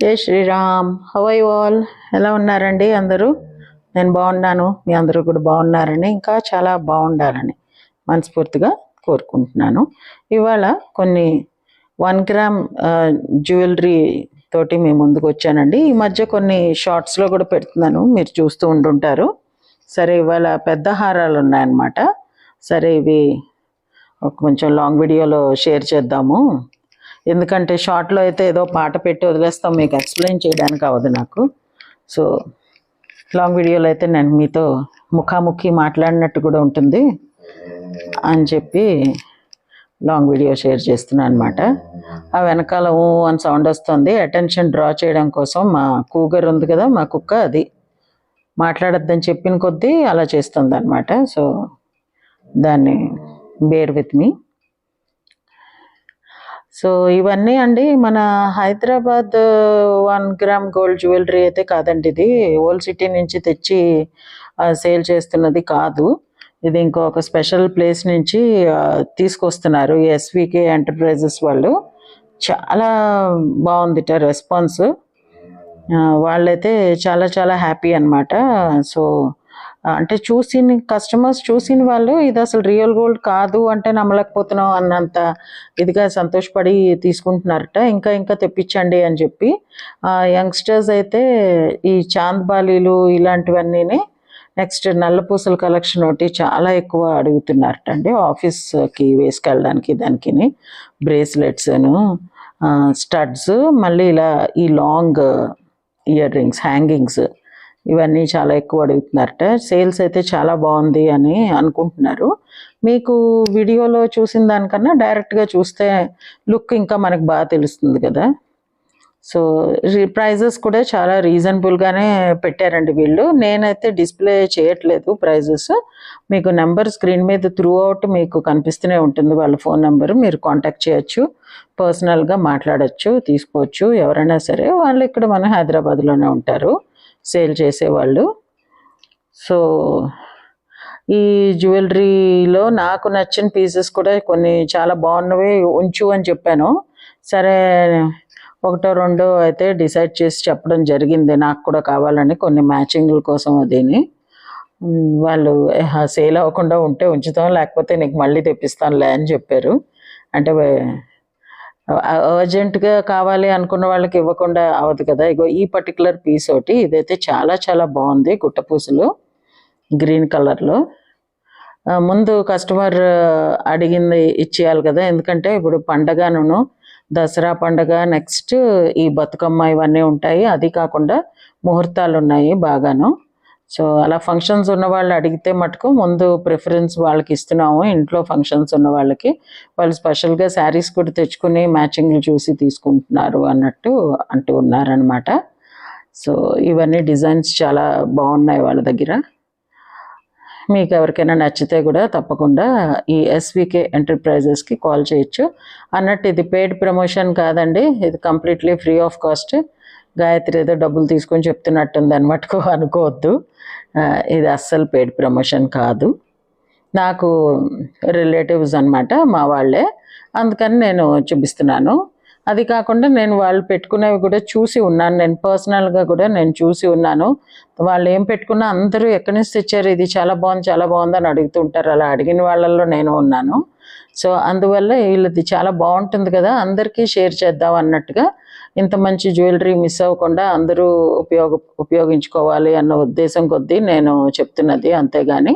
జై శ్రీరామ్. హవై వాల్ ఎలా ఉన్నారండి అందరూ? నేను బాగున్నాను. మీ అందరూ కూడా బాగున్నారని ఇంకా చాలా బాగుండాలని మనస్ఫూర్తిగా కోరుకుంటున్నాను. ఇవాళ కొన్ని వన్ గ్రామ్ జ్యువెలరీ తోటి మీ ముందుకు వచ్చానండి. ఈ మధ్య కొన్ని షార్ట్స్లో కూడా పెడుతున్నాను. మీరు చూస్తూ ఉంటుంటారు సరే ఇవాళ పెద్ద హారాలు ఉన్నాయన్నమాట. సరే ఇవి కొంచెం లాంగ్ వీడియోలో షేర్ చేద్దాము. ఎందుకంటే షార్ట్లో అయితే ఏదో పాట పెట్టి వదిలేస్తాం మీకు ఎక్స్ప్లెయిన్ చేయడానికి అవ్వదు నాకు. సో లాంగ్ వీడియోలో అయితే నేను మీతో ముఖాముఖి మాట్లాడినట్టు కూడా ఉంటుంది అని చెప్పి లాంగ్ వీడియో షేర్ చేస్తున్నాను అనమాట ఆ వెనకాల ఊ అని సౌండ్ వస్తుంది. అటెన్షన్ డ్రా చేయడం కోసం మా కూగర్ ఉంది కదా మా కుక్క అది మాట్లాడొద్దని చెప్పిన కొద్దీ అలా చేస్తుంది అనమాట సో దాన్ని బేర్ విత్ మీ. సో ఇవన్నీ అండి. మన Hyderabad one gram gold jewellery అయితే కాదండి ఇది. ఓల్డ్ సిటీ నుంచి తెచ్చి సేల్ చేస్తున్నది కాదు. ఇది ఇంకొక స్పెషల్ ప్లేస్ నుంచి తీసుకొస్తున్నారు ఎస్వికే ఎంటర్ప్రైజెస్ వాళ్ళు. చాలా బాగుందిట రెస్పాన్స్. వాళ్ళైతే చాలా చాలా హ్యాపీ అన్నమాట. సో అంటే చూసిన కస్టమర్స్ చూసిన వాళ్ళు ఇది అసలు రియల్ గోల్డ్ కాదు అంటే నమ్మలేకపోతున్నాం అన్నంత ఇదిగా సంతోషపడి తీసుకుంటున్నారట. ఇంకా ఇంకా తెప్పించండి అని చెప్పి యంగ్స్టర్స్ అయితే ఈ చాంద్ బాలీలు ఇలాంటివన్నీ నెక్స్ట్ నల్ల పూసల కలెక్షన్ ఒకటి చాలా ఎక్కువ అడుగుతున్నారట అండి. ఆఫీస్కి వేసుకెళ్ళడానికి దానికి బ్రేస్లెట్స్ను స్టడ్స్ మళ్ళీ ఇలా ఈ లాంగ్ ఇయర్ రింగ్స్ హ్యాంగింగ్స్ ఇవన్నీ చాలా ఎక్కువ అడుగుతున్నారట. సేల్స్ అయితే చాలా బాగుంది అని అనుకుంటున్నారు. మీకు వీడియోలో చూసిన దానికన్నా డైరెక్ట్గా చూస్తే లుక్ ఇంకా మనకు బాగా తెలుస్తుంది కదా. సో ప్రైజెస్ కూడా చాలా రీజనబుల్గానే పెట్టారండి వీళ్ళు. నేనైతే డిస్ప్లే చేయట్లేదు ప్రైజెస్. మీకు నెంబర్ స్క్రీన్ మీద త్రూ అవుట్ మీకు కనిపిస్తూనే ఉంటుంది వాళ్ళ ఫోన్ నెంబర్. మీరు కాంటాక్ట్ చేయొచ్చు పర్సనల్గా మాట్లాడచ్చు తీసుకోవచ్చు ఎవరైనా సరే. వాళ్ళు ఇక్కడ మన హైదరాబాద్లోనే ఉంటారు. సేల్ చేసేవాళ్ళు. సో ఈ జ్యువెలరీలో నాకు నచ్చిన పీసెస్ కూడా కొన్ని చాలా బాగున్నవి ఉంచు అని చెప్పాను. సరే ఒకటో రెండో అయితే డిసైడ్ చేసి చెప్పడం జరిగింది. నాకు కూడా కావాలని కొన్ని మ్యాచింగ్ల కోసం అదిని. వాళ్ళు సేల్ అవ్వకుండా ఉంటే ఉంచుతాం లేకపోతే నీకు మళ్ళీ తెప్పిస్తానులే అని చెప్పారు. అంటే అర్జెంటుగా కావాలి అనుకున్న వాళ్ళకి ఇవ్వకుండా అవ్వదు కదా. ఇగో ఈ పర్టికులర్ పీస్ ఒకటి ఇదైతే చాలా చాలా బాగుంది గుట్టపూసలు గ్రీన్ కలర్లో ముందు కస్టమర్ అడిగింది ఇచ్చేయాలి కదా. ఎందుకంటే ఇప్పుడు పండగను దసరా పండగ నెక్స్ట్ ఈ బతుకమ్మ ఇవన్నీ ఉంటాయి. అది కాకుండా ముహూర్తాలు ఉన్నాయి బాగాను. సో అలా ఫంక్షన్స్ ఉన్న వాళ్ళు అడిగితే మటుకు ముందు ప్రిఫరెన్స్ వాళ్ళకి ఇస్తున్నాము ఇంట్లో ఫంక్షన్స్ ఉన్న వాళ్ళకి. వాళ్ళు స్పెషల్గా శారీస్ కూడా తెచ్చుకుని మ్యాచింగ్లు చూసి తీసుకుంటున్నారు అన్నట్టు అంటూ ఉన్నారనమాట సో ఇవన్నీ డిజైన్స్ చాలా బాగున్నాయి వాళ్ళ దగ్గర. మీకు ఎవరికైనా నచ్చితే కూడా తప్పకుండా ఈ ఎస్వికే ఎంటర్ప్రైజెస్కి కాల్ చేయొచ్చు. అన్నట్టు ఇది పెయిడ్ ప్రమోషన్ కాదండి ఇది completely free of cost Gayatri ఏదో డబ్బులు తీసుకొని చెప్తున్నట్టుంది అనమాట అనుకోవద్దు. ఇది అస్సలు పెయిడ్ ప్రమోషన్ కాదు. నాకు రిలేటివ్స్ అనమాట మా వాళ్ళే. అందుకని నేను చూపిస్తున్నాను. అది కాకుండా నేను వాళ్ళు పెట్టుకునేవి కూడా చూసి ఉన్నాను. నేను పర్సనల్గా కూడా నేను చూసి ఉన్నాను. వాళ్ళు ఏం పెట్టుకున్నా అందరూ ఎక్కడి నుంచి తెచ్చారు? ఇది చాలా బాగుంది చాలా బాగుంది అని అడుగుతుంటారు. అలా అడిగిన వాళ్ళల్లో నేను ఉన్నాను. సో అందువల్ల వీళ్ళది చాలా బాగుంటుంది కదా అందరికీ షేర్ చేద్దాం అన్నట్టుగా ఇంత మంచి జ్యువెలరీ మిస్ అవ్వకుండా అందరూ ఉపయోగ ఉపయోగించుకోవాలి అన్న ఉద్దేశం కొద్దీ నేను చెప్తున్నది అంతేగాని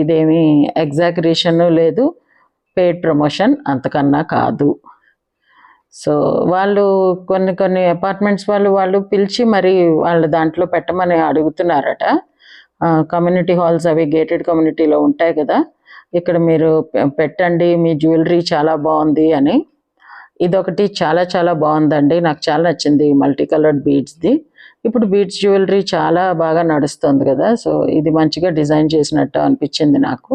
ఇదేమీ ఎగ్జాగరేషన్ లేదు. పెయిడ్ ప్రమోషన్ అంతకన్నా కాదు. సో వాళ్ళు కొన్ని కొన్ని అపార్ట్మెంట్స్ వాళ్ళు వాళ్ళు పిలిచి మరి వాళ్ళు దాంట్లో పెట్టమని అడుగుతున్నారట. కమ్యూనిటీ హాల్స్ అవి గేటెడ్ కమ్యూనిటీలో ఉంటాయి కదా. ఇక్కడ మీరు పెట్టండి మీ జ్యువెలరీ చాలా బాగుంది అని. ఇదొకటి చాలా చాలా బాగుందండి. నాకు చాలా నచ్చింది మల్టీ కలర్డ్ బీడ్స్ది ఇప్పుడు బీడ్స్ జ్యువెలరీ చాలా బాగా నడుస్తుంది కదా. సో ఇది మంచిగా డిజైన్ చేసినట్టు అనిపించింది నాకు.